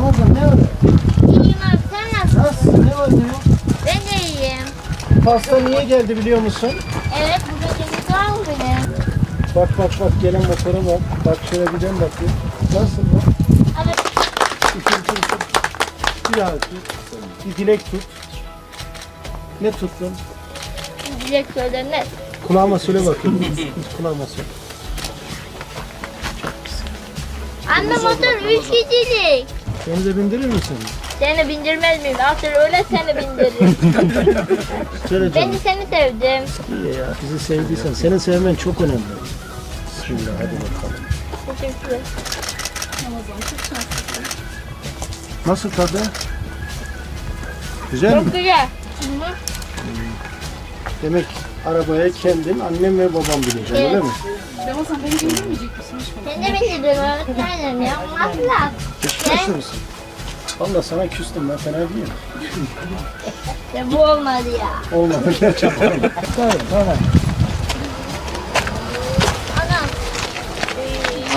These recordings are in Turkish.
ne var? İyiyim abi sen nasılsın? Nasılsın? Ne var ne yok? Ben de iyiyim. Pasta niye geldi biliyor musun? Evet burada var mı benim? Bak bak bak gelen motora bak. Bak şöyle bir dön bakayım. Nasıl bu? Abi Üfür üfür üfür. Bir daha tut. Bir dilek tut. Ne tuttun? dilek söyle ne? Kulağıma söyle bakayım. Kulağıma söyle. Anne motor üç kişilik. Beni de bindirir misin? Seni bindirmez miyim? Asıl öyle seni bindiririm. Söyle ben de seni sevdim. İyi ya bizi sevdiysen. Seni sevmen çok önemli. Bismillah hadi bakalım. Teşekkürler. Nasıl tadı? Güzel mi? Çok güzel. Demek arabaya kendin, annem ve babam binecek öyle Evet. mi? Ramazan beni bindirmeyecek misin? Sen de bindirdin öğretmenim ya. Hiç küstü müsün? Valla sana küstüm ben fena değilim. Ya bu olmadı ya. Olmadı gerçekten. tamam tamam. Anam.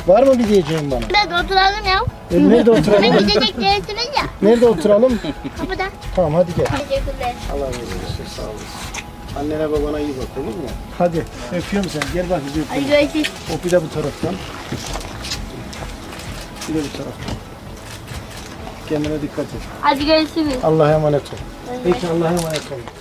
Var mı bir diyeceğin bana? Biraz oturalım ya. E, nerede oturalım? Ben gidecek değilsiniz ya. Nerede oturalım? Kapıda. Tamam hadi gel. Teşekkürler. Allah razı olsun sağ olasın. Annene babana iyi bak olur mu? Hadi öpüyorum seni. Gel bak bizi Hadi öpeyim. görüşürüz. O bir de bu taraftan. Bir de bu taraftan. Kendine dikkat et. Hadi görüşürüz. Allah'a emanet ol. Peki Allah'a emanet ol.